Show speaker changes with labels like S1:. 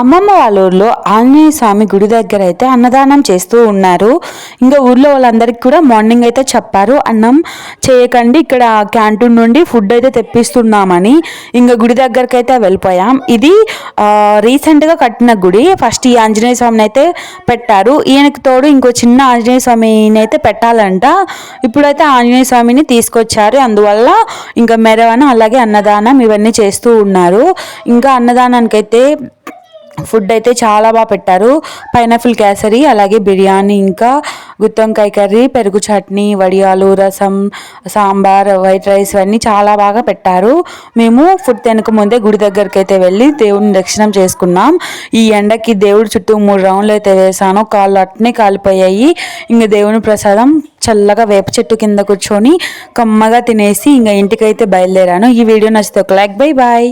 S1: అమ్మమ్మ వాళ్ళ ఊర్లో ఆంజనేయ స్వామి గుడి దగ్గర అయితే అన్నదానం చేస్తూ ఉన్నారు. ఇంకా ఊర్లో వాళ్ళందరికీ కూడా మార్నింగ్ అయితే చెప్పారు. అన్నం చేయకండి ఇక్కడ క్యాంటీన్ నుండి ఫుడ్ అయితే తెప్పిస్తున్నామని ఇంకా గుడి దగ్గరికి అయితే వెళ్ళిపోయాం. ఇది రీసెంట్గా కట్టిన గుడి. ఫస్ట్ ఈ ఆంజనేయ స్వామిని అయితే పెట్టారు. ఈయనకి తోడు ఇంకో చిన్న ఆంజనేయ స్వామిని అయితే పెట్టాలంట. ఇప్పుడైతే ఆంజనేయ స్వామిని తీసుకొచ్చారు. అందువల్ల ఇంకా మెరవన అలాగే అన్నదానం ఇవన్నీ చేస్తూ ఉన్నారు. ఇంకా అన్నదానానికి అయితే ఫుడ్ అయితే చాలా బాగా పెట్టారు. పైనాపిల్ కేసరి అలాగే బిర్యానీ ఇంకా గుత్తొంకాయ కర్రీ పెరుగు చట్నీ వడియాలు రసం సాంబార్ వైట్ రైస్ ఇవన్నీ చాలా బాగా పెట్టారు. మేము ఫుడ్ తినక ముందే గుడి దగ్గరికి అయితే వెళ్ళి దేవుడిని దర్శనం చేసుకున్నాం. ఈ ఎండకి దేవుడి చుట్టూ మూడు రౌండ్లు అయితే వేసాను. కాళ్ళు అట్నే కాలిపోయాయి. ఇంకా దేవుని ప్రసాదం చల్లగా వేప చెట్టు కింద కూర్చొని కమ్మగా తినేసి ఇంకా ఇంటికైతే బయలుదేరాను. ఈ వీడియో నచ్చితే ఒక లైక్ బై బాయ్.